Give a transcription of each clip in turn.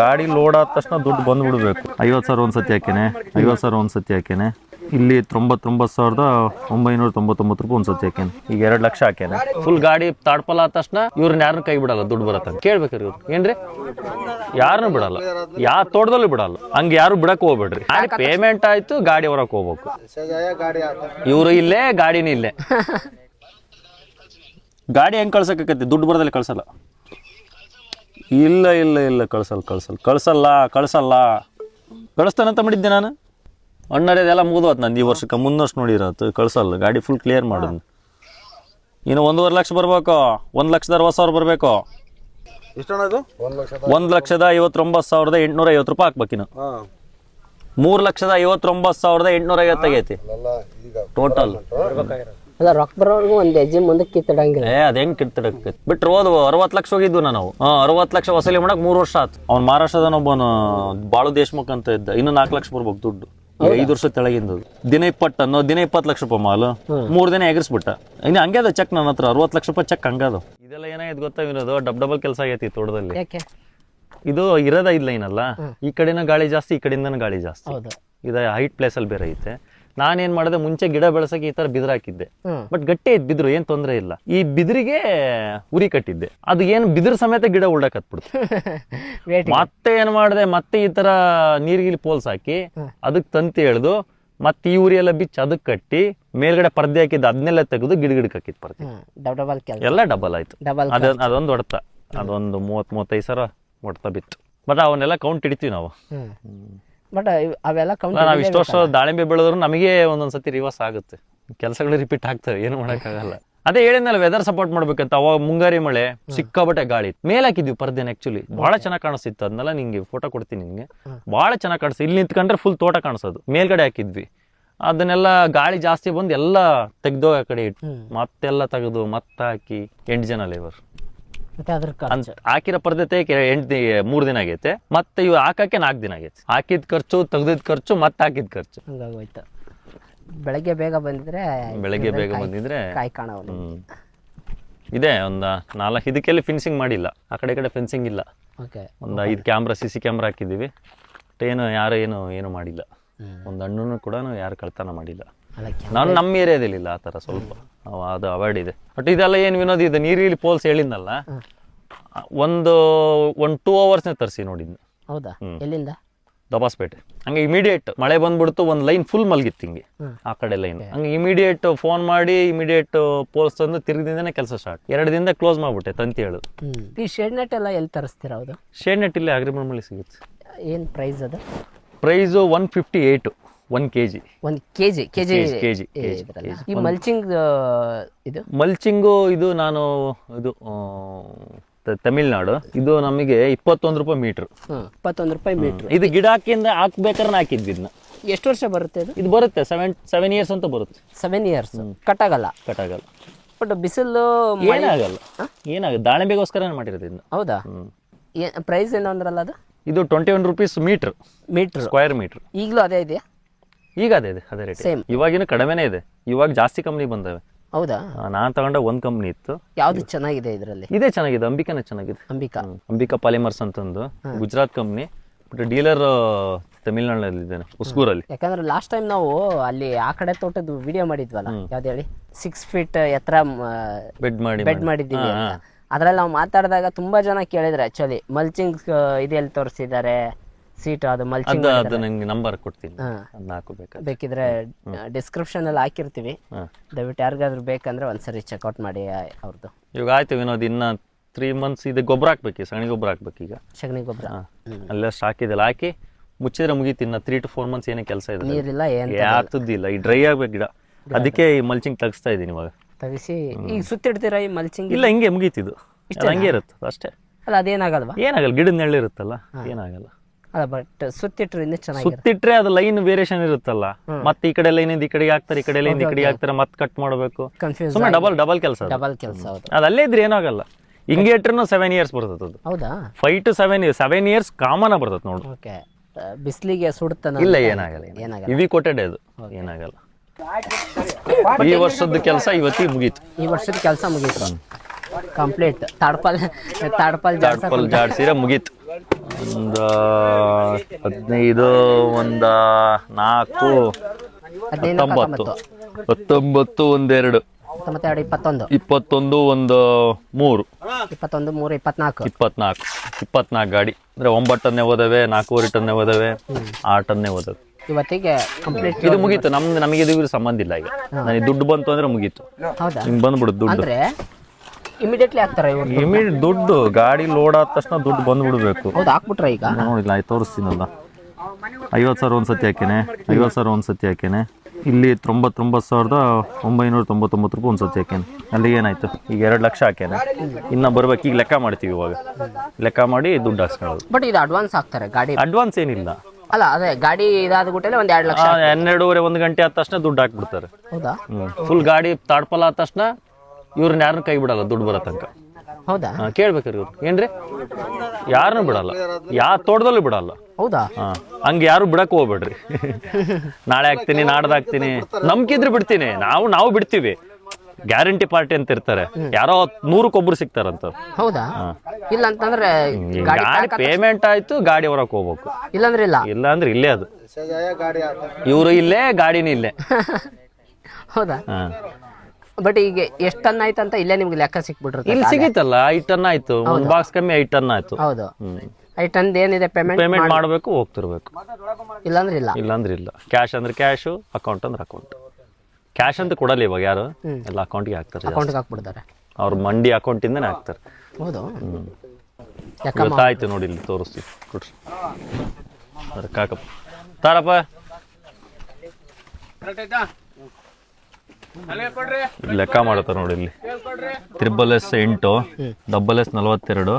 ಗಾಡಿ ಲೋಡ್ ಆದ ತಕ್ಷಣ ದುಡ್ಡು ಬಂದ್ಬಿಡ್ಬೇಕು. ಐವತ್ತು ಸಾವಿರ ಒಂದು ಸತಿ ಹಾಕೇನೆ ಐವತ್ತು ಸಾವಿರ ಒಂದು ಸತಿ ಹಾಕೇನೆ. ಇಲ್ಲಿ ತೊಂಬತ್ತೊಂಬತ್ತು ಸಾವಿರದ ಒಂಬೈನೂರ ತೊಂಬತ್ತೊಂಬತ್ತು ರೂಪಾಯಿ ಒಂದು ಸತಿ ಹಾಕೇನೆ. ಈಗ ಎರಡು ಲಕ್ಷ ಹಾಕೇನೆ. ಫುಲ್ ಗಾಡಿ ತಾಡ್ಪಲ್ಲ ಆದ ತಕ್ಷಣ ಇವ್ರನ್ನ ಯಾರನ್ನ ಕೈ ಬಿಡಲ್ಲ ದುಡ್ಡು ಬರತ್ತ ಕೇಳ್ಬೇಕ್ರಿ ಇವ್ರು. ಏನ್ರಿ? ಯಾರನ್ನು ಬಿಡಲ್ಲ. ಯಾವ ತೋಟದಲ್ಲೂ ಬಿಡಲ್ಲ. ಹಂಗೆ ಯಾರು ಬಿಡಕ್ಕೆ ಹೋಗ್ಬೇಡ್ರಿ. ಗಾಡಿ ಪೇಮೆಂಟ್ ಆಯ್ತು ಗಾಡಿ ಹೊರಕ್ ಹೋಗ್ಬೇಕು. ಇವರು ಇಲ್ಲೇ ಗಾಡಿನೂ ಇಲ್ಲೇ. ಗಾಡಿ ಹೆಂಗ್ ಕಳ್ಸಕ್ಕೆ ದುಡ್ಡು ಬರದಲ್ಲಿ ಕಳ್ಸಲ್ಲ. ಇಲ್ಲ ಇಲ್ಲ ಇಲ್ಲ ಕಳ್ಸಲ್ಲ ಕಳ್ಸಲ್ಲ. ಕಳ್ಸಲ್ಲ ಕಳ್ಸಲ್ಲ. ಕಳಿಸ್ತಾನಂತ ಮಾಡಿದ್ದೆ ನಾನು. ಅಣ್ಣರದೆಲ್ಲ ಮುಗಿದೋತ್ ನಂದು ಈ ವರ್ಷಕ್ಕೆ. ಮುಂದೆ ವರ್ಷ ನೋಡಿರತ್ತು ಕಳ್ಸಲ್ಲ. ಗಾಡಿ ಫುಲ್ ಕ್ಲಿಯರ್ ಮಾಡೋದು. ಇನ್ನು ಒಂದೂವರೆ ಲಕ್ಷ ಬರಬೇಕು. ಒಂದು ಲಕ್ಷದ ಅರವತ್ತು ಸಾವಿರ ಬರಬೇಕು. ಒಂದು ಲಕ್ಷ ಒಂದು ಲಕ್ಷದ ಐವತ್ತೊಂಬತ್ತು ಸಾವಿರದ ಎಂಟುನೂರ ಐವತ್ತು ರೂಪಾಯಿ ಹಾಕ್ಬೇಕು ಇನ್ನು ಮೂರು ಲಕ್ಷದ ಐವತ್ತೊಂಬತ್ತು ಸಾವಿರದ ಎಂಟುನೂರ ಐವತ್ತಾಗೈತಿ ಈಗ ಟೋಟಲ್ ಅಲ್ಲ ರೊಕ್ಕ ಬರೋರ್ಗು ಒಂದ್ ಹೆಜ್ಜೆ ಮುಂದಕ್ಕೆ ಕಿತ್ತಿಡಂಗಿಲ್ಲ. ಏ ಅದ ಹೆಂಗ್ ಕಿತ್ತಡಕ್ಕೆ? ಬಿಟ್ರು ಹೋದ್ ಅರವತ್ತು ಲಕ್ಷ ಹೋಗಿದ್ವು ನಾವು ಹಾ ಅರವತ್ತು ಲಕ್ಷ ವಸೂಲಿ ಮಾಡಕ್ ಮೂರ್ ವರ್ಷ ಆತು. ಅವ್ನು ಮಹಾರಾಷ್ಟ್ರದನ ಒಬ್ಬನು ಬಾಳು ದೇಶಮುಖ್ ಅಂತ ಇದ್ದ. ಇನ್ನು ನಾಲ್ಕು ಲಕ್ಷ ಬರ್ಬೇಕು ದುಡ್ಡು. ಐದ್ ಐದು ವರ್ಷ ತೆಳಗಿಂದ. ದಿನ ಇಪ್ಪತ್ತು ಅನ್ನೋ ದಿನ ಇಪ್ಪತ್ತು ಲಕ್ಷ ರೂಪಾಯಿ ಮಾಲು. ಮೂರ್ ದಿನ ಎಗರಿಸ್ಬಿಟ್ಟ. ಇನ್ನು ಹಂಗೆ ಅದ ಚೆಕ್ ನನ್ನ ಹತ್ರ. ಅರವತ್ತು ಲಕ್ಷ ರೂಪಾಯಿ ಚೆಕ್ ಹಂಗದ ಇದೆಲ್ಲ ಏನಾಯ್ತು ಗೊತ್ತಾ ವಿನೋದು? ಡಬ್ ಡಬಲ್ ಕೆಲಸ ಆಗೈತಿ ತೋಟದಲ್ಲಿ. ಯಾಕೆ? ಇದು ಇರೋದ ಇಲ್ಲ ಏನಲ್ಲ? ಈ ಕಡೆನ ಗಾಳಿ ಜಾಸ್ತಿ ಈ ಕಡೆಯಿಂದನ ಗಾಳಿ ಜಾಸ್ತಿ. ಹೌದು? ಇದು ಹೈಟ್ ಪ್ಲೇಸ್ ಅಲ್ಲಿ ಬೇರೆ ಐತೆ. ನಾನೇನ್ ಮಾಡಿದೆ ಮುಂಚೆ ಗಿಡ ಬೆಳೆಸಕ್ಕೆ ಈ ತರ ಬಿದಿರು ಹಾಕಿದ್ದೆ. ಬಟ್ ಗಟ್ಟಿ ಐತ್ ಬಿದ್ರು ಏನ್ ತೊಂದ್ರೆ ಇಲ್ಲ. ಈ ಬಿದಿರಿಗೆ ಉರಿ ಕಟ್ಟಿದ್ದೆ. ಅದು ಏನ್ ಬಿದಿರು ಸಮೇತ ಗಿಡ ಉಳ್ಳಕ್ ಹತ್ಬಿಡ್ತು ಮತ್ತೆ ಏನ್ ಮಾಡಿದೆ ಮತ್ತೆ ಈ ತರ ನೀರ್ಗಿಲಿ ಪೋಲ್ಸ್ ಹಾಕಿ ಅದಕ್ಕೆ ತಂತಿ ಎಳ್ದು ಮತ್ತೆ ಈ ಉರಿ ಎಲ್ಲ ಬಿಚ್ಚಿ ಅದಕ್ಕೆ ಕಟ್ಟಿ ಮೇಲ್ಗಡೆ ಪರ್ದೆ ಹಾಕಿದ್ದು ಅದನ್ನೆಲ್ಲ ತೆಗೆದು ಗಿಡ ಗಿಡಕ್ಕೆ ಹಾಕಿದ್ ಪರ್ದೆ. ಡಬಲ್ ಎಲ್ಲ ಡಬಲ್ ಆಯ್ತು. ಅದೊಂದು ಹೊಡ್ತ. ಅದೊಂದು ಮೂವತ್ ಮೂವತ್ತೈದು ಸಾವಿರ ಹೊಡೆತ ಬಿತ್ತು. ಬಟ್ ಅವನ್ನೆಲ್ಲ ಕೌಂಟ್ ಹಿಡಿತೀವಿ ನಾವು. ಬಟ್ ಅವೆಲ್ಲ ಕೌಂಟ್ ನಾವು ಇಷ್ಟು ವರ್ಷ ದಾಳಿಂಬೆ ಬೆಳೆದ್ರು ನಮಗೆ ಒಂದೊಂದ್ಸತಿ ರಿವರ್ಸ್ ಆಗುತ್ತೆ. ಕೆಲಸಗಳು ರಿಪೀಟ್ ಆಗ್ತವೆ ಏನು ಮಾಡೋಕ್ಕಾಗಲ್ಲ. ಅದೇ ಹೇಳಿದ್ನಲ್ಲ ವೆದರ್ ಸಪೋರ್ಟ್ ಮಾಡ್ಬೇಕಂತ. ಅವಾಗ ಮುಂಗಾರಿ ಮಳೆ ಸಿಕ್ಕಾಬಟ್ಟೆ ಗಾಳಿ. ಮೇಲೆ ಹಾಕಿದ್ವಿ ಪರ್ದೇನ ಆಕ್ಚುಲಿ ಬಹಳ ಚೆನ್ನಾಗಿ ಕಾಣಿಸ್ತಿತ್ತು. ಅದನ್ನೆಲ್ಲ ನಿಂಗೆ ಫೋಟೋ ಕೊಡ್ತೀನಿ ನಿಂಗೆ ಬಹಳ ಚೆನ್ನಾಗಿ ಕಾಣಿಸ್ತು. ಇಲ್ಲಿ ನಿಂತ್ಕೊಂಡ್ರೆ ಫುಲ್ ತೋಟ ಕಾಣಿಸೋದು. ಮೇಲ್ಗಡೆ ಹಾಕಿದ್ವಿ. ಅದನ್ನೆಲ್ಲ ಗಾಳಿ ಜಾಸ್ತಿ ಬಂದು ಎಲ್ಲ ತೆಗ್ದೋ ಆ ಕಡೆ ಇಟ್ಟು ಮತ್ತೆಲ್ಲ ತೆಗೆದು ಮತ್ತೆ ಹಾಕಿ ಎಂಟು ಜನ ಲೇಬರ್ ಮತ್ತೆ ಅದ್ರ ಖರ್ಚು ಅಂತ ಹಾಕಿರೋ ಪರ್ದೆ ತೆಗೆ ಎಂಟು ಮೂರು ದಿನ ಆಗೈತೆ. ಮತ್ತೆ ಇವು ಹಾಕಕ್ಕೆ ನಾಲ್ಕು ದಿನ ಆಗೈತೆ. ಹಾಕಿದ ಖರ್ಚು ತೆಗ್ದಿದ್ ಖರ್ಚು ಮತ್ತೆ ಹಾಕಿದ ಖರ್ಚು. ಹಂಗಾಗೋಯ್ತು ಬೆಳಗ್ಗೆ ಬೇಗ ಬಂದಿದ್ರೆ ಬೆಳಗ್ಗೆ ಬೇಗ ಬಂದಿದ್ರೆ ಕಾಯಿ ಕಾಣವಲ್ಲ ಇದೆ ಒಂದು ನಾಲ್ಕು ಇದಕ್ಕೆಲ್ಲ ಫಿನಿಶಿಂಗ್ ಮಾಡಿಲ್ಲ. ಆ ಕಡೆ ಕಡೆ ಫೆನ್ಸಿಂಗ್ ಇಲ್ಲ. ಓಕೆ. ಒಂದು ಐದು ಕ್ಯಾಮ್ರಾ ಸಿ ಸಿ ಕ್ಯಾಮ್ರಾ ಹಾಕಿದ್ದೀವಿ. ಬಟ್ ಏನು ಯಾರು ಏನು ಏನು ಮಾಡಿಲ್ಲ. ಒಂದು ಹಣ್ಣನ್ನು ಕೂಡ ಯಾರು ಕಳ್ತನ ಮಾಡಿಲ್ಲ. ನಾನು ನಮ್ಮ ಏರಿಯಾದಲ್ಲಿ ಇಲ್ಲ ಆ ಥರ ಸ್ವಲ್ಪ. ಅದು ಅವಾಯ್ಡ್ ಇದೆ. ಬಟ್ ಇದೆಲ್ಲ ಏನು ವಿನೋದ್ ಇದು ನೀರಿಲಿ ಪೋಲ್ಸ್ ಹೇಳಿದ್ನಲ್ಲ? ಒಂದು ಒಂದು ಟೂ ಅವರ್ಸ್ನೇ ತರಿಸಿ ನೋಡಿದ್ನ. ಹೌದಾ? ಎಲ್ಲಿಂದ? ದಬಾಸ್ಪೇಟೆ. ಹಂಗೆ ಇಮಿಡಿಯೇಟ್ ಮಳೆ ಬಂದ್ಬಿಡ್ತು ಒಂದು ಲೈನ್ ಫುಲ್ ಮಲ್ಗಿತ್ತು ಹಿಂಗೆ ಆ ಕಡೆ ಲೈನ್ ಹಂಗೆ ಇಮಿಡಿಯೇಟ್ ಫೋನ್ ಮಾಡಿ ಇಮಿಡಿಯೇಟ್ ಪೋಲ್ಸ್ ತಂದು ತಿರುಗಿದಿಂದನೇ ಕೆಲಸ ಸ್ಟಾರ್ಟ್ ಎರಡು ದಿನದ ಕ್ಲೋಸ್ ಮಾಡ್ಬಿಟ್ಟೆ ತಂತಿ ಹೇಳು ಈ ಶೇಡ್ ನೆಟ್ ಎಲ್ಲ ಎಲ್ಲಿ ತರಿಸ್ತೀರ ಹೌದು ಶೇಡ್ ನೆಟ್ ಇಲ್ಲೇ ಅಗ್ರಿಮೆಂಟ್ ಸಿಗುತ್ತೆ. ಏನು ಪ್ರೈಸ್ ಅದು? Price one fifty eight one K G ಒಂದ್ K G K G K G ಈ ಮಲ್ಚಿಂಗ್ ಇದು? ಮಲ್ಚಿಂಗು ಇದು ನಾನು ಇದು ಆ, ತ- ತಮಿಳ್ನಾಡು. ಇದು ನಮಗೆ ಇಪ್ಪತ್ತೊಂದು ರೂಪಾಯಿ ಮೀಟರ್. ಇಪ್ಪತ್ತೊಂದು ರೂಪಾಯಿ ಮೀಟ್ರ್. ಇದು ಗಿಡ ಹಾಕಿಂದ ಹಾಕ್ಬೇಕಾದ್ರೆ ಹಾಕಿದ್ದು ಇದನ್ನ. ಎಷ್ಟು ವರ್ಷ ಬರುತ್ತೆ ಇದು? ಇದು ಬರುತ್ತೆ ಸೆವೆನ್ ಸೆವೆನ್ ಇಯರ್ಸ್ ಅಂತ ಬರುತ್ತೆ. ಸೆವೆನ್ ಇಯರ್ಸ್ ಕಟ್ ಆಗಲ್ಲ ಕಟ್ ಆಗಲ್ಲ ಬಟ್ ಬಿಸಿಲು ಏನಾಗಲ್ಲ. ಏನಾಗಲ್ಲ. ದಾಳಿಂಬೆಗೋಸ್ಕರ ಮಾಡಿರೋದು ಇದನ್ನ. ಹೌದಾ? ಪ್ರೈಸ್ ಏನು ಅಂದ್ರಲ್ಲ ಅದು? ಇದು twenty one rupees metre. Metre. Square metre. ಈಗಲೂ ಅದೇ ಇದೆಯಾ? ಈಗ ಅದೇ ಇದೆ ಅದೇ ರೇಟ್ Same. ಇವಾಗಿನ ಕಡಿಮೆನೇ ಇದೆ. ಇವಾಗ ಜಾಸ್ತಿ ಕಂಪ್ನಿ ಬಂದವೆ. ಹೌದಾ? ನಾನು ತಗೊಂಡ ಒಂದ್ ಕಂಪ್ನಿ ಇತ್ತು. ಯಾವ್ದು ಚೆನ್ನಾಗಿದೆ ಇದರಲ್ಲಿ? ಇದೇ ಚೆನ್ನಾಗಿದೆ ಅಂಬಿಕಾನೇ ಚೆನ್ನಾಗಿದೆ. ಅಂಬಿಕಾ. ಹ್ಮ್. ಅಂಬಿಕಾ ಪಾಲಿಮರ್ಸ್ ಅಂತಂದು ಗುಜರಾತ್ ಕಂಪ್ನಿ ಬಟ್ ಡೀಲರ್ ತಮಿಳ್ನಾಡಲ್ಲಿ ಇದ್ದಾನೆ ಉಸ್ಕೂರಲ್ಲಿ ಯಾಕಂದ್ರೆ ಲಾಸ್ಟ್ ಟೈಮ್ ನಾವು ಅಲ್ಲಿ ಆ ಕಡೆ ತೋಟದ ವಿಡಿಯೋ ಮಾಡಿದ್ವಲ್ಲ ಯಾವ್ದು ಹೇಳಿ? ಸಿಕ್ಸ್ ಫೀಟ್ ಎತ್ತರ ಬೆಡ್ ಮಾಡಿ ಬೆಡ್ ಮಾಡಿದ್ದೀವಿ ಅಂತ. ಅದ್ರಲ್ಲಿ ನಾವು ಮಾತಾಡಿದಾಗ ತುಂಬಾ ಜನ ಕೇಳಿದ್ರೆ ಆಕ್ಚುಲಿ ಮಲ್ಚಿಂಗ್ ಇದೆಲ್ಲಿ ತೋರಿಸಿದ್ದಾರೆ? ಸೀಟ್ ಅದು ಮಲ್ಚಿಂಗ್ ಅದು ಅದು ನಂಗೆ ನಂಬರ್ ಕೊಡ್ತೀನಿ. ಅದನ್ನ ಹಾಕೋಬೇಕಾದ್ರೆ ಬೇಕಿದ್ರೆ ಡಿಸ್ಕ್ರಿಪ್ಷನ್ ಅಲ್ಲಿ ಹಾಕಿರ್ತೀವಿ. ದಯವಿಟ್ಟು ಯಾರಿಗಾದ್ರೂ ಬೇಕಂದ್ರೆ ಒಂದ್ಸರಿ ಚೆಕ್ಔಟ್ ಮಾಡಿ ಅವ್ರದ್ದು ಇವಾಗ ಆಯ್ತು ವಿನೋದ್ ಇನ್ನ ತ್ರೀ ಮಂತ್ಸ್ ಇದು. ಗೊಬ್ಬರ ಹಾಕ್ಬೇಕು ಸಗಣಿ ಗೊಬ್ಬರ ಹಾಕ್ಬೇಕು ಈಗ. ಸಗಣಿ ಗೊಬ್ಬರ. ಅಲ್ಲ ಹಾಕಿದೆಲ್ಲ ಹಾಕಿ ಮುಚ್ಚಿದ್ರೆ ಮುಗಿ ಇನ್ನ ತ್ರೀ ಟು ಫೋರ್ ಮಂತ್ಸ್ ಏನೇ ಕೆಲಸ ಇದೆ ನೀರಿಲ್ಲ ಏನ್ ಇಲ್ಲ ಈ ಡ್ರೈ ಆಗ್ಬೇಕು ಗಿಡ. ಅದಕ್ಕೆ ಈ ಮಲ್ಚಿಂಗ್ ತಗಿಸ್ತಾ ಇದೀನಿ ಇವಾಗ. ತಗಿಸಿ. ಈಗ ಸುತ್ತಿಡ್ತೀರಾ ಈ ಮಲ್ಚಿಂಗ್ ಇಲ್ಲ ಹಿಂಗೆ ಮುಗೀತಿದು ಇಷ್ಟ ಹಂಗೆ ಇರುತ್ತೆ ಅಷ್ಟೇ. ಅಲ್ಲ ಅದೇನಾಗಲ್ವಾ? ಏನಾಗಲ್ಲ ಗಿಡದ ನೆರಳಿರುತ್ತಲ್ಲ ಏನಾಗಲ್ಲ. ಅಲ್ಲ ಬಟ್ ಸುತ್ತಿಟ್ರೆ ಇನ್ನೂ ಚೆನ್ನಾಗಿರುತ್ತೆ. ಸುತ್ತಿಟ್ರೆ ಅದು ಲೈನ್ ವೇರಿಯೇಷನ್ ಇರುತ್ತಲ್ಲ. ಮತ್ತೆ ಈ ಕಡೆ ಲೈನ್ ಈ ಕಡೆಗೆ ಹಾಕ್ತಾರೆ ಈ ಕಡೆ ಲೈನ್ ಈ ಕಡೆಗೆ ಹಾಕ್ತಾರೆ ಮತ್ತೆ ಕಟ್ ಮಾಡಬೇಕು. ಕನ್ಫ್ಯೂಸ್ ಸುಮ್ಮನೆ ಡಬಲ್ ಡಬಲ್ ಕೆಲಸ ಡಬಲ್ ಕೆಲಸ ಹೌದು. ಅದು ಅಲ್ಲೇ ಇದ್ರೆ ಏನಾಗಲ್ಲ ಹಿಂಗೆ ಇಟ್ರೂ ಸೆವೆನ್ ಇಯರ್ಸ್ ಬರ್ತದೆ ಅದು. ಹೌದಾ? Five to seven years seven years common ಬರ್ತದೆ ನೋಡು. ಓಕೆ ಬಿಸಿಲಿಗೆ ಸುಡ್ತಾನ ಇಲ್ಲ ಏನಾಗಲ್ಲ ಏನಾಗಲ್ಲ. ಇವಿ ಕೊಟ್ಟೆಡ್ ಅದು. ಏನಾಗಲ್ಲ. ಈ ವರ್ಷದ ಕೆಲಸ ಇವತ್ತಿಗೆ ಮುಗೀತು. ಈ ವರ್ಷದ ಕೆಲಸ ಮುಗೀತು. ಕಂಪ್ಲೀಟ್ ತಾಡ್ಪಲ್ ತಾಡ್ಪಲ್ ಜಾಡ್ಸಿರ ಮುಗೀತು. ಒಂದು ಹದಿನೈದು ಒಂದು ನಾಲ್ಕು ಹತ್ತೊಂಬತ್ತು. ಹತ್ತೊಂಬತ್ತು. ಒಂದೆರಡು. ಇಪ್ಪತ್ತೊಂದು. ಇಪ್ಪತ್ತೊಂದು ಒಂದು ಮೂರು. ಇಪ್ಪತ್ತೊಂದು ಮೂರು ಇಪ್ಪತ್ನಾಲ್ಕು. ಇಪ್ಪತ್ನಾಲ್ಕು. ಇಪ್ಪತ್ನಾಲ್ಕು ಗಾಡಿ. ಅಂದ್ರೆ ಒಂಬತ್ತನ್ನೇ ಓದವೆ ನಾಲ್ಕೂವರೆ ಟನ್ನೇ ಓದವೆ ಆರು ಟನ್ನೇ ಓದವೆ ಇವತ್ತಿಗೆ ಕಂಪ್ಲೀಟ್ ಇದು ಮುಗೀತು. ನಮ್ದು ನಮಗೆ ಇದು ಸಂಬಂಧ ಇಲ್ಲ ಈಗ. ನನಗೆ ದುಡ್ಡು ಬಂತು ಅಂದ್ರೆ ಮುಗೀತು. ಹೌದಾ? ನಿಮ್ಗೆ ಬಂದ್ಬಿಡುದು ದುಡ್ಡು. ಅಂದ್ರೆ ಇಮಿಡಿಯೇಟ್ಲಿ ಹಾಕ್ತಾರೆ ಇವ್ರು. ಇಮಿಡಿಯೇಟ್ ದುಡ್ಡು ಗಾಡಿ ಲೋಡ್ ಆದ ತಕ್ಷಣ ದುಡ್ಡು ಬಂದ್ಬಿಡ್ಬೇಕು. ಹೌದು ಹಾಕ್ಬಿಟ್ರೆ ಈಗ. ನೋಡಿಲ್ಲ ಆಯ್ತು ತೋರಿಸ್ತೀನಲ್ಲ. ಐವತ್ತು ಸಾವಿರ ಒಂದು ಸತಿ ಹಾಕೇನೆ ಐವತ್ತು ಸಾವಿರ ಒಂದು ಸತಿ ಹಾಕೇನೆ. ಇಲ್ಲಿ ತೊಂಬತ್ತೊಂಬತ್ತು ಸಾವಿರದ ಒಂಬೈನೂರ ತೊಂಬತ್ತೊಂಬತ್ತು ರೂಪಾಯಿ ಒಂದು ಸತಿ ಹಾಕೇನೆ. ಅಲ್ಲಿ ಏನಾಯ್ತು? ಈಗ ಎರಡು ಲಕ್ಷ ಹಾಕೇನೆ. ಇನ್ನ ಬರ್ಬೇಕು ಈಗ ಲೆಕ್ಕ ಮಾಡ್ತೀವಿ ಇವಾಗ. ಲೆಕ್ಕ ಮಾಡಿ ದುಡ್ಡು ಹಾಕ್ಸ್ಕೊಳ್ಳೋದು. ಬಟ್ ಇದು ಅಡ್ವಾನ್ಸ್ ಹಾಕ್ತಾರೆ ಗಾಡಿ. ಅಡ್ವಾನ್ಸ್ ಏನಿಲ್ಲ. ಅಲ್ಲ ಅದೇ ಗಾಡಿ ಇದಾದ ಒಂದ್ ಎರಡು ಲಕ್ಷ ಹನ್ನೆರಡೂವರೆ ಒಂದು ಗಂಟೆ ಆದ ತಕ್ಷಣ ದುಡ್ಡು ಹಾಕ್ಬಿಡ್ತಾರೆ. ಹೌದಾ? ಫುಲ್ ಗಾಡಿ ತಾಡ್ಪಲ್ ಆದ ತಕ್ಷಣ ಇವ್ರನ್ನ ಯಾರನ್ನ ಕೈ ಬಿಡಲ್ಲ ದುಡ್ಡು ಬರೋ ತನಕ. ಹೌದಾ? ಕೇಳ್ಬೇಕು ಕೇಳ್ಬೇಕ್ರಿ ಇವ್ರು. ಏನ್ರಿ? ಯಾರನ್ನೂ ಬಿಡಲ್ಲ. ಯಾವ ತೋಟದಲ್ಲೂ ಬಿಡಲ್ಲ. ಹೌದಾ? ಹಾ ಹಂಗೆ ಯಾರು ಬಿಡಕ್ ಹೋಗ್ಬೇಡ್ರಿ. ನಾಳೆ ಹಾಕ್ತೀನಿ ನಾಡ್ದಾಗ್ತೀನಿ ಹಾಕ್ತೀನಿ. ನಂಬಿಕಿದ್ರೆ ಬಿಡ್ತೀನಿ. ನಾವು ನಾವು ಬಿಡ್ತೀವಿ. ಗ್ಯಾರಂಟಿ ಪಾರ್ಟಿ ಅಂತ ಇರ್ತಾರೆ. ಯಾರೋ ನೂರಕ್ಕೊಬ್ರು ಸಿಗ್ತಾರಂತ ಹೌದಾ? ಇಲ್ಲ ಅಂತಂದ್ರೆ ಗಾಡಿ ಗಾಡಿ ಪೇಮೆಂಟ್ ಆಯ್ತು ಗಾಡಿ ಹೊರಕ್ ಹೋಗ್ಬೇಕು. ಇಲ್ಲಂದ್ರೆ ಇಲ್ಲ? ಇಲ್ಲ ಅಂದ್ರೆ ಇಲ್ಲೇ ಅದು ಇವರು ಇಲ್ಲೇ ಗಾಡಿನೂ ಇಲ್ಲೇ. ಹೌದಾ? ಹಾ. ಬಟ್ ಈಗ ಎಷ್ಟು ಟನ್ ಆಯ್ತು ಅಂತ ಇಲ್ಲೇ ನಿಮ್ಗೆ ಲೆಕ್ಕ ಸಿಕ್ಬಿಟ್ರಿ ಇಲ್ಲಿ ಸಿಗಿತ್ತಲ್ಲ ಐದು ಟನ್ ಆಯ್ತು. ಒಂದು ಬಾಕ್ಸ್ ಕಮ್ಮಿ ಐದು ಟನ್ ಆಯ್ತು. ಹೌದು. ಐದು ಟನ್ ಏನಿದೆ ಪೇಮೆಂಟ್ ಪೇಮೆಂಟ್ ಮಾಡಬೇಕು ಹೋಗ್ತಿರ್ಬೇಕು. ಇಲ್ಲಾಂದ್ರೆ ಇಲ್ಲ. ಇಲ್ಲಾಂದ್ರೆ ಇಲ್ಲ. ಕ್ಯಾಶ್ ಅಂದ್ರೆ ಕ್ಯಾಶು ಅಕೌಂಟ್ ಅಂದ್ರೆ ಅಕೌಂಟ್ ಕ್ಯಾಶ್ ಅಂತ ಕೊಡಲ್ಲ ಇವಾಗ ಯಾರು? ಎಲ್ಲ ಅಕೌಂಟ್ಗೆ ಹಾಕ್ತಾರೆ. ಅಕೌಂಟ್ಗೆ ಹಾಕ್ಬಿಡ್ತಾರೆ. ಅವ್ರ ಮಂಡಿ ಅಕೌಂಟ್ ಇಂದನೇ ಹಾಕ್ತಾರೆ. ಹೌದು. ಗೊತ್ತಾಯ್ತು ನೋಡಿ ಇಲ್ಲಿ ತೋರಿಸ್ತೀವಿ ಕೊಡ್ರಿ. ಕಾಕಪ್ಪ. ತಾರಪ್ಪ. ಲೆಕ್ಕ ಮಾಡತ್ತ ನೋಡಿ ಇಲ್ಲಿ. ತ್ರಿಬಲ್ ಎಸ್ ಎಂಟು ಡಬಲ್ ಎಸ್ ನಲವತ್ತೆರಡು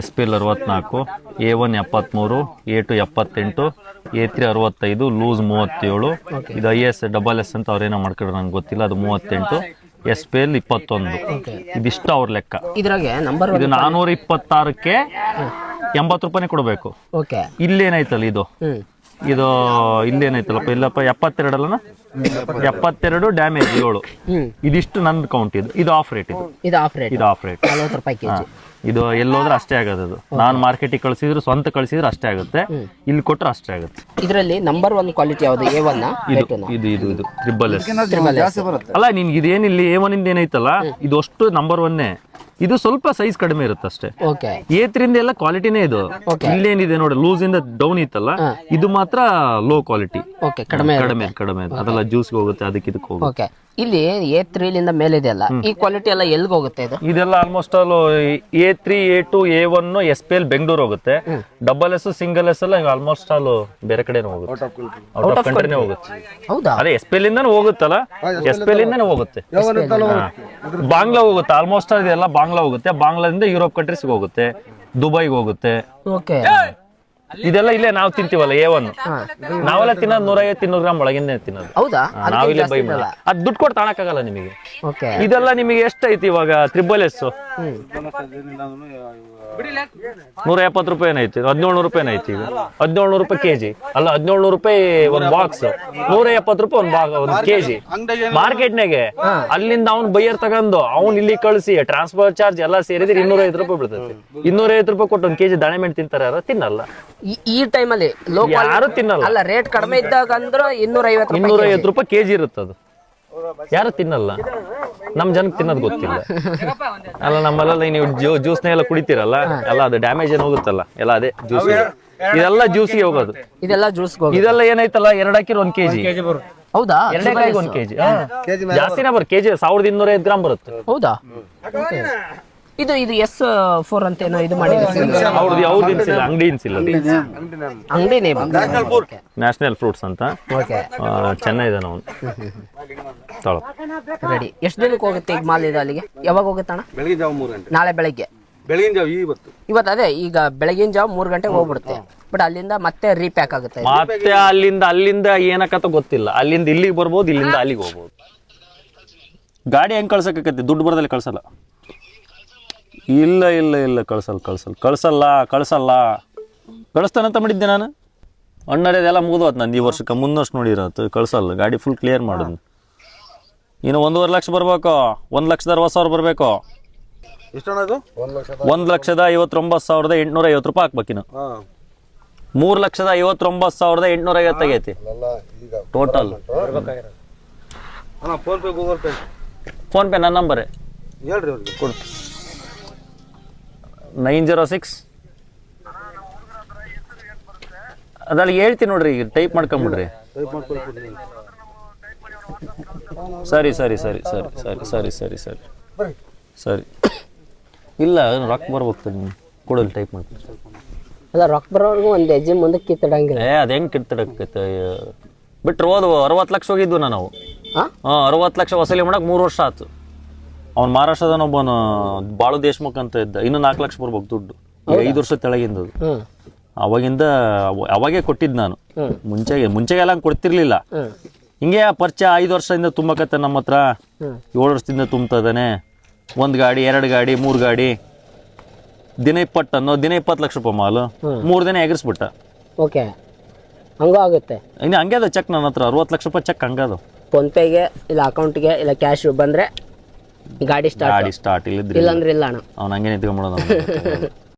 ಎಸ್ ಪಿ ಎಲ್ ಅರವತ್ನಾಲ್ಕು ಎ ಒನ್ ಎಪ್ಪತ್ಮೂರು ಎ ಟು ಎಪ್ಪತ್ತೆಂಟು ಎ ತ್ರೀ ಅರವತ್ತೈದು ಲೂಸ್ ಮೂವತ್ತೇಳು. ಇದು ಐ ಎಸ್ ಡಬಲ್ ಎಸ್ ಅಂತ ಅವ್ರೇನೋ ಮಾಡ್ಕೊಂಡ್ರೆ ನಂಗೆ ಗೊತ್ತಿಲ್ಲ ಅದು ಮೂವತ್ತೆಂಟು. ಎಸ್ ಪಿ ಎಲ್ ಇಪ್ಪತ್ತೊಂದು. ಇದಿಷ್ಟು ಅವ್ರ ಲೆಕ್ಕ. ಇದ್ರಾಗೆ ನಂಬರ್ ಇದು ನಾನೂರ ಇಪ್ಪತ್ತಾರಕ್ಕೆ ಎಂಬತ್ತು ರೂಪಾಯಿ ಕೊಡಬೇಕು. ಓಕೆ ಇಲ್ಲೇನಾಯ್ತಲ್ಲ ಇದು? ಇದು ಇಲ್ಲೇನಾಯ್ತಲ್ಲಪ್ಪ ಇಲ್ಲಪ್ಪ ಎಪ್ಪತ್ತೆರಡಲ್ಲನ? ಎಪ್ಪತ್ತೆರಡು ಡ್ಯಾಮೇಜ್ ಏಳು. ಇದಿಷ್ಟು ನಂದು ಕೌಂಟ್ ಇದು. ಇದು ಆಫ್ ರೇಟ್ ಇದು. ಇದು ಆಫ್ ರೇಟ್ ಇದು ಆಫ್ ರೇಟ್ ನಲವತ್ತು ರೂಪಾಯಿ ಕೆಜಿ. ಇದು ಎಲ್ಲೋದ್ರೆ ಅಷ್ಟೇ ಆಗೋದು ಅದು. ನಾನು ಮಾರ್ಕೆಟಿಗೆ ಕಳಿಸಿದ್ರು ಸ್ವಂತ ಕಳಿಸಿದ್ರು ಅಷ್ಟೇ ಆಗುತ್ತೆ. ಇಲ್ಲಿ ಕೊಟ್ಟರೆ ಅಷ್ಟೇ ಆಗುತ್ತೆ. ಇದರಲ್ಲಿ ನಂಬರ್ ಒನ್ ಕ್ವಾಲಿಟಿ ಯಾವುದು? ಎ ಒನ್ ಇದು ಇದು ಇದು ಇದು. ತ್ರಿಬಲ್ ಎಸ್ ಜಾಸ್ತಿ ಬರುತ್ತೆ. ಅಲ್ಲ ನಿನ್ಗೆ ಇದೇನಿಲ್ಲ ಎ ಒನ್ ಇಂದ ಏನೈತಲ್ಲ ಇದು ಅಷ್ಟು ನಂಬರ್ ಒನ್ನೇ ಇದು ಸ್ವಲ್ಪ ಸೈಜ್ ಕಡಿಮೆ ಇರುತ್ತೆ ಅಷ್ಟೇ ಏತ್ರಿಂದ ಎಲ್ಲ ಕ್ವಾಲಿಟಿನೇ ಇದು. ಇಲ್ಲೇನಿದೆ ನೋಡಿ ಲೂಸ್ ಇಂದ ಡೌನ್ ಇತ್ತಲ್ಲ ಇದು ಮಾತ್ರ ಲೋ ಕ್ವಾಲಿಟಿ ಓಕೆ ಕಡಿಮೆ ಕಡಿಮೆ ಕಡಿಮೆ. ಅದೆಲ್ಲ ಜ್ಯೂಸ್ಗೆ ಹೋಗುತ್ತೆ ಅದಕ್ಕೆ ಇದಕ್ಕೆ ಹೋಗುತ್ತೆ. ಇಲ್ಲಿ ಎ ತ್ರೀಲಿಂದ ಮೇಲಿದೆ ಅಲ್ಲ. ಈ ಕ್ವಾಲಿಟಿ ಎಲ್ಲ ಎಲ್ಲಿಗೆ ಹೋಗುತ್ತೆ ಇದು? ಇದೆಲ್ಲ almost all A three A two A one S P L Bengaluru ಹೋಗುತ್ತೆ. ಡಬಲ್ ಎಸ್ ಸಿಂಗಲ್ ಎಸ್ ಎಲ್ಲ ಆಲ್ಮೋಸ್ಟ್ ಆಲ್ ಬೇರೆ ಕಡೆ ಹೋಗುತ್ತೆ. ಔಟ್ ಆಫ್ ಕಂಟ್ರಿನೇ ಹೋಗುತ್ತೆ. ಹೌದಾ? ಅದೇ ಎಸ್ ಪಿ ಎಲ್ ಇಂದಾನು ಹೋಗುತ್ತಲ್ಲ? ಎಸ್ ಪಿ ಎಲ್ ಇಂದಾನು ಹೋಗುತ್ತೆ. ಬಾಂಗ್ಲಾ ಹೋಗುತ್ತೆ. ಆಲ್ಮೋಸ್ಟ್ ಆಲ್ ಇದೆಲ್ಲ ಬಾಂಗ್ಲಾ ಹೋಗುತ್ತೆ. ಬಾಂಗ್ಲಾದಿಂದ ಯುರೋಪ್ ಕಂಟ್ರೀಸ್ಗೆ ಹೋಗುತ್ತೆ. ದುಬೈಗೆ ಹೋಗುತ್ತೆ. ಓಕೆ ಇದೆಲ್ಲ ಇಲ್ಲೇ ನಾವು ತಿಂತೀವಲ್ಲ ಎ ಒನ್ ನಾವೆಲ್ಲ ತಿನ್ನೋದು. ನೂರೈವತ್ತು ಇನ್ನೂರು ಗ್ರಾಮ್ ಒಳಗಿಂದ ತಿನ್ನೋದು. ಹೌದಾ? ನಾವಿಲ್ಲ ಬೈ ಮಾಡಲ್ಲ ಅದು ದುಡ್ಡು ಕೊಟ್ಟು ತಾಣಕ್ಕಾಗಲ್ಲ ನಿಮಗೆ. ಓಕೆ. ಇದೆಲ್ಲ ನಿಮಗೆ ಎಷ್ಟೈತಿ ಇವಾಗ ತ್ರಿಬಲ್ ಎಸ್ ನೂರ ಎಪ್ಪತ್ತು ರೂಪಾಯಿ ಏನೈತಿ ಹದಿನೇಳು ನೂರು ರೂಪಾಯಿ ಏನೈತಿ ಈಗ? ಹದಿನೇಳು ನೂರು ರೂಪಾಯಿ ಕೆಜಿ. ಅಲ್ಲ ಹದಿನೇಳು ನೂರು ರೂಪಾಯಿ ಒಂದು ಬಾಕ್ಸ್ ನೂರ ಎಪ್ಪತ್ತು ರೂಪಾಯಿ ಒಂದು ಬಾಕ್ ಒಂದು ಕೆಜಿ. ಮಾರ್ಕೆಟ್ನಾಗೆ ಅಲ್ಲಿಂದ ಅವ್ನು ಬೈಯರ್ ತಗೊಂಡು ಅವ್ನು ಇಲ್ಲಿ ಕಳಿಸಿ ಟ್ರಾನ್ಸ್ಫರ್ ಚಾರ್ಜ್ ಎಲ್ಲ ಸೇರಿದ್ರೆ ಇನ್ನೂರೈವತ್ತು ರೂಪಾಯಿ ಬೀಳ್ತೈತಿ ಇನ್ನೂರೈವತ್ತು ರೂಪಾಯಿ ಕೊಟ್ಟು ಒಂದು ಕೆಜಿ ದಾಣೆ ತಿಂತಾರೆ ಯಾರು ತಿನ್ನಲ್ಲ. ಈ- ಟೈಮಲ್ಲಿ ಲೋಕಲ್ ಯಾರು ತಿನ್ನಲ್ಲ. ಅಲ್ಲ ರೇಟ್ ಕಡಿಮೆ ಇದ್ದಾಗ ಅಂದ್ರೆ ಇನ್ನೂರ ಐವತ್ತು ಇನ್ನೂರ ಇನ್ನೂರೈವತ್ತು ರೂಪಾಯಿ ಕೆಜಿ ಇರುತ್ತೆ ಅದು. ಯಾರು ತಿನ್ನಲ್ಲ. ನಮ್ ಜನಕ್ಕೆ ತಿನ್ನೋದು ಗೊತ್ತಿಲ್ಲ. ಅಲ್ಲ ನಮ್ಮಲ್ಲ ನೀವು ಜ್ಯೂ ಜ್ಯೂಸ್ನ ಎಲ್ಲ ಕುಡಿತೀರಲ್ಲ ಎಲ್ಲ ಅದು ಡ್ಯಾಮೇಜ್ ಏನು ಹೋಗುತ್ತಲ್ಲ ಎಲ್ಲ ಅದೇ ಜ್ಯೂಸ್ ಇದೆಲ್ಲ ಜ್ಯೂಸಿಗೆ ಹೋಗೋದು. ಇದೆಲ್ಲ ಜ್ಯೂಸ್ ಹೋಗಿ ಇದೆಲ್ಲ ಏನೈತಲ್ಲ ಎರಡು ಹಾಕಿರ ಒಂದ್ ಕೆಜಿ ಹೌದಾ? ಎರಡನೇ ಕಾಯಿಗೆ ಒಂದ್ ಕೆಜಿ ಜಾಸ್ತಿನೇ ಬರ್ ಕೆಜಿ ಸಾವಿರದ ಇನ್ನೂರ ಐದು ಗ್ರಾಮ್ ಬರುತ್ತೆ ಹೌದಾ. ಇದು ಇದು ಎಸ್ ಫೋರ್ ಅಂತ ಏನೋ ಇದು ಮಾಡಿದ್ರೆ. ಅವ್ರದ್ದು ಯಾವ್ದು ಇನ್ಸಿಲ್ಲ ಅಂಗಡಿ ಇನ್ಸಿಲ್ಲ ಅಂಗಡಿ ನೇಮ್ ನ್ಯಾಷನಲ್ ಫ್ರೂಟ್ಸ್ ಅಂತ. ಓಕೆ ಚೆನ್ನೈ ಇದಾನೆ ಅವನು. ರೆಡಿ ಎಷ್ಟು ದಿನಕ್ಕೆ ಹೋಗುತ್ತೆ ಈಗ ಮಾಲ್ ಇದು ಅಲ್ಲಿಗೆ? ಯಾವಾಗ ಹೋಗುತ್ತೆ ಅಣ್ಣ ಬೆಳಗಿನ ಜಾವ ಮೂರು ಗಂಟೆ. ನಾಳೆ ಬೆಳಗ್ಗೆ. ಬೆಳಗಿನ ಜಾವ ಇವತ್ತು ಇವತ್ತು ಅದೇ ಈಗ ಬೆಳಗಿನ ಜಾವ ಮೂರು ಗಂಟೆಗೆ ಹೋಗ್ಬಿಡುತ್ತೆ. ಬಟ್ ಅಲ್ಲಿಂದ ಮತ್ತೆ ರೀಪ್ಯಾಕ್ ಆಗುತ್ತೆ. ಮತ್ತೆ ಅಲ್ಲಿಂದ ಅಲ್ಲಿಂದ ಏನಕ್ಕಂತ ಗೊತ್ತಿಲ್ಲ. ಅಲ್ಲಿಂದ ಇಲ್ಲಿಗೆ ಬರ್ಬೋದು ಇಲ್ಲಿಂದ ಅಲ್ಲಿಗೆ ಹೋಗ್ಬೋದು. ಗಾಡಿ ಹೆಂಗ್ ಕಳ್ಸಕ್ಕೆ ದುಡ್ಡು ಬರದಲ್ಲಿ ಕಳ್ಸಲ್ಲ. ಇಲ್ಲ ಇಲ್ಲ ಇಲ್ಲ ಕಳ್ಸಲ್ಲ ಕಳ್ಸಲ್ಲ. ಕಳ್ಸಲ್ಲ ಕಳ್ಸಲ್ಲ. ಕಳಿಸ್ತಾನಂತ ಮಾಡಿದ್ದೆ ನಾನು. ಅಣ್ಣರದೆಲ್ಲ ಮುಗಿದೋತ್ ನಾನು ಈ ವರ್ಷಕ್ಕೆ. ಮುಂದೆ ವರ್ಷ ನೋಡಿರತ್ತು ಕಳ್ಸಲ್ಲ. ಗಾಡಿ ಫುಲ್ ಕ್ಲಿಯರ್ ಮಾಡೋದು. ಇನ್ನು ಒಂದೂವರೆ ಲಕ್ಷ ಬರಬೇಕು. ಒಂದು ಲಕ್ಷದ ಅರವತ್ತು ಸಾವಿರ ಬರಬೇಕು. ಎಷ್ಟು ಒಂದು ಲಕ್ಷದ ಐವತ್ತೊಂಬತ್ತು ಸಾವಿರದ ಎಂಟುನೂರ ಐವತ್ತು ರೂಪಾಯಿ ಹಾಕ್ಬೇಕಿನ್ನು ಮೂರು ಮೂರ್ ಲಕ್ಷದ ಐವತ್ತೊಂಬತ್ತು ಸಾವಿರದ ಎಂಟುನೂರ ಐವತ್ತು ಆಗೈತಿ. Total PhonePe Google Pay PhonePe ನನ್ನ ನಂಬರ್. ಹೇಳ್ರಿ ಕೊಡ್ತೀನಿ. ಕೊಡು ನೈನ್ ಜೀರೋ ಸಿಕ್ಸ್. ಅದ್ರಲ್ಲಿ ಹೇಳ್ತೀನಿ ನೋಡ್ರಿ ಈಗ ಟೈಪ್ ಮಾಡ್ಕೊಂಬಿಡ್ರಿ. ಸರಿ ಸರಿ ಸರಿ ಸರಿ ಸರಿ ಸರಿ ಸರಿ ಸರಿ. ಸರಿ. ಇಲ್ಲ ರೊಕ್ಕ ಬರ್ಬೇಕು ನೀವು ಕೊಡಲ್ ಟೈಪ್ ಮಾಡ್ತೀನಿ ಅಲ್ಲ ರೊಕ್ಕ ಬರೋವರೆಗೂ ಒಂದು ಹೆಜ್ಜೆ ಮುಂದಕ್ಕೆ ಕಿತ್ತಡಂಗಿಲ್ಲ. ಏ ಅದ್ ಹೆಂಗ್ ಕಿತ್ತಡಕ್ಕೈತೆ ಬಿಟ್ರು ಹೋದ್ ಅರವತ್ತು ಲಕ್ಷ ಹೋಗಿದ್ವು ನಾವು. ಹಾಂ ಹಾಂ ಅರವತ್ತು ಲಕ್ಷ ವಸೂಲಿ ಮಾಡೋಕೆ ಮೂರು ವರ್ಷ ಆಯ್ತು ಅವ್ನು ಒಬ್ಬನು ಬಾಳು ದೇಶಮುಖ ಅಂತ ಇದ್ದ. ಇನ್ನು ನಾಲ್ಕು ಲಕ್ಷ ಬರ್ಬೇಕು ದುಡ್ಡು. ಐದು ವರ್ಷ ತೆಳಗಿಂದ ಅವಾಗಿಂದ ಅವ- ಅವಾಗೇ ಕೊಟ್ಟಿದ್ದು ನಾನು. ಮುಂಚೆಗೆ ಮುಂಚೆಗೆಲ್ಲ ಕೊಡ್ತಿರ್ಲಿಲ್ಲ. ಹಿಂಗೆ ಪರಿಚಯ ಐದು ವರ್ಷದಿಂದ ತುಂಬಕತ್ತೆ ನಮ್ಮ ಹತ್ರ. ಏಳು ವರ್ಷದಿಂದ ತುಂಬ್ತಾ ಇದ್ದಾನೆ. ಒಂದು ಗಾಡಿ ಎರಡು ಗಾಡಿ ಮೂರು ಗಾಡಿ. ದಿನ ಇಪ್ಪತ್ತು ಅನ್ನೋ ದಿನ ಇಪ್ಪತ್ತು ಲಕ್ಷ ರೂಪಾಯಿ ಮಾಲು. ಮೂರು ದಿನ ಎಗರಿಸ್ಬಿಟ್ಟ. ಓಕೆ. ಹಂಗೂ ಆಗುತ್ತೆ. ಇನ್ನು ಹಂಗೆ ಅದ ಚೆಕ್ ನನ್ನ ಹತ್ರ. ಅರವತ್ತು ಲಕ್ಷ ರೂಪಾಯಿ ಚೆಕ್ ಹಂಗದು ಫೋನ್ಪೇಗೆ ಇಲ್ಲ ಅಕೌಂಟ್ಗೆ ಇಲ್ಲ ಕ್ಯಾಶ್ ಬಂದರೆ ಗಾಡಿ ಸ್ಟಾರ್ಟ್ ಗಾಡಿ ಸ್ಟಾರ್ಟ್ ಇಲ್ಲಿದ್ರೆ ಇಲ್ಲಾಂದ್ರೆ ಇಲ್ಲ ಅಣ್ಣ. ಅವ್ನು ಹಂಗೆ ನಿಂತ್ಕೊಂಡ್ಬಿಡೋದು